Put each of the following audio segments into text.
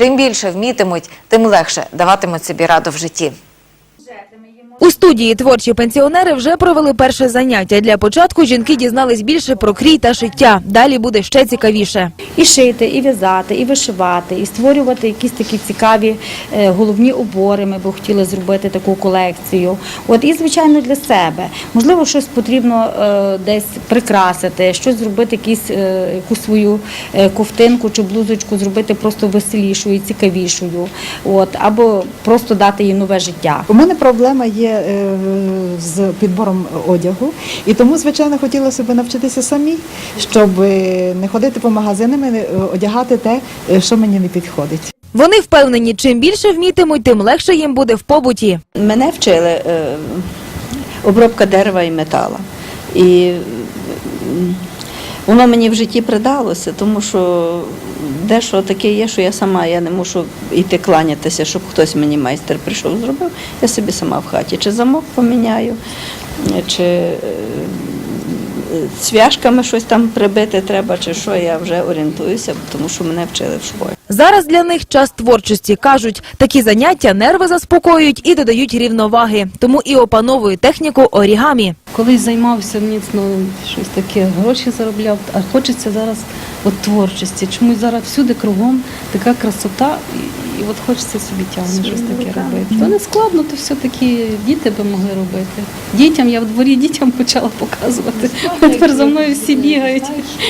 Чим більше вмітимуть, тим легше даватимуть собі раду в житті. У студії творчі пенсіонери вже провели перше заняття. Для початку жінки дізнались більше про крій та шиття. Далі буде ще цікавіше. і шити, і в'язати, і вишивати, і створювати якісь такі цікаві е, головні убори. Ми б хотіли зробити таку колекцію. От і звичайно для себе. Можливо, щось потрібно е, десь прикрасити, щось зробити, якісь е, якусь свою ковтинку чи блузочку зробити просто веселішою, цікавішою. От або просто дати їй нове життя. У мене проблема є е, з підбором одягу, і тому, звичайно, хотілося б навчитися самі, щоб е, не ходити по магазинам і е, одягати те, що мені не підходить. Вони впевнені, чим більше вмітимуть, тим легше їм буде в побуті. Мене вчили е, обробка дерева і метала. І воно мені в житті придалося, тому що дещо таке є, що я сама, я не мушу йти кланятися, щоб хтось мені майстер прийшов, зробив. Я собі сама в хаті. Чи замок поміняю, чи е, цвяшками щось там прибити треба, чи що, я вже орієнтуюся, тому що мене вчили в школі. Зараз для них час творчості. Кажуть, такі заняття нерви заспокоюють і додають рівноваги. Тому і опановує техніку орігамі. Колись займався міцно щось таке, гроші заробляв, а хочеться зараз от творчості. Чомусь зараз всюди кругом така красота, і, і от хочеться собі тягне щось таке робити. То не складно, то все-таки діти би могли робити. Дітям я в дворі дітям почала показувати. От Тепер за мною всі бігають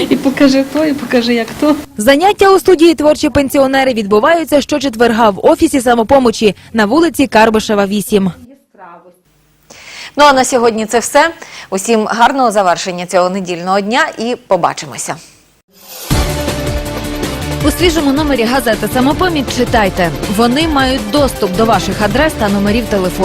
і покажи то, і покажи як то. Заняття у студії творчі пенсіонери відбуваються щочетверга в офісі самопомочі на вулиці Карбишева, 8. Ну а на сьогодні це все. Усім гарного завершення цього недільного дня і побачимося. Свіжому номері газети «Самопоміч» читайте. Вони мають доступ до ваших адрес та номерів телефону.